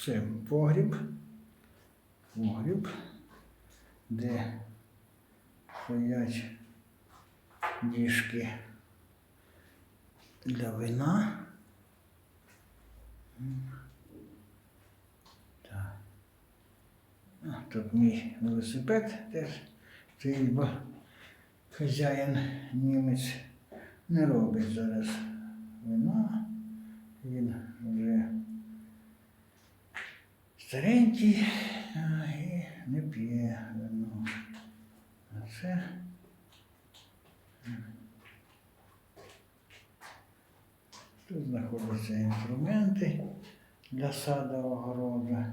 Це погріб. Погріб, де стоять діжки для вина. Так. Тут мій велосипед теж стоїть, бо хазяїн німець не робить зараз вина. Він вже старенький і не п'є вино. А це тут знаходяться інструменти для саду огороду.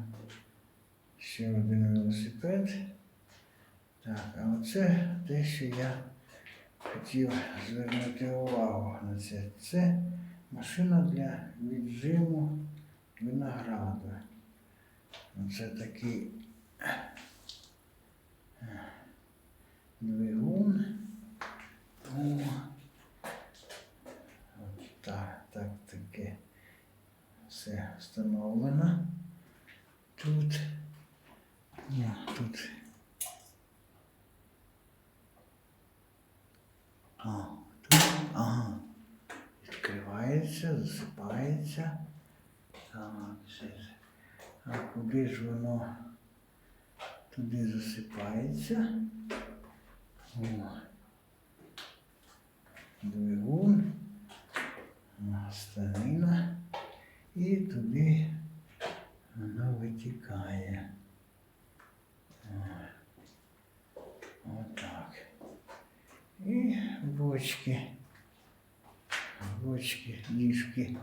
Ще один велосипед. Так, а оце те, що я хотів звернути увагу на це. Це машина для віджиму винограду. Оце такий е, двигун. От так, так таке все встановлено. Тут. Ні, тут. А, тут. Ага. Відкривається, засипається. Так, все. А куди ж воно туди засипається? О. Двигун, станина і туди воно витікає. Отак. І бочки. Бочки, ніжки.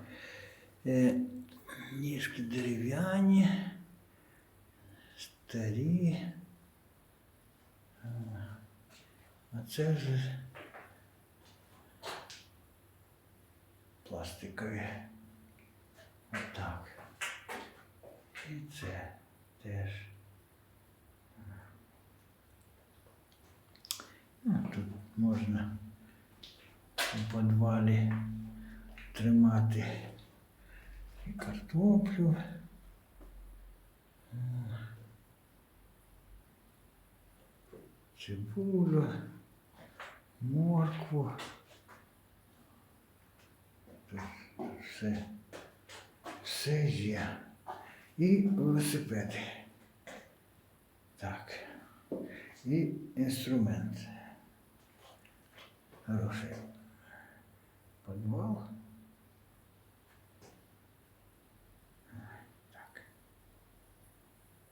Ніжки дерев'яні, старі. А це вже пластикові. Отак. І це теж. Ну, тут можна у підвалі тримати картоплю. О. Цибулю, моркву. Тут все, все є. І велосипеди. Так. І інструмент. Хороший.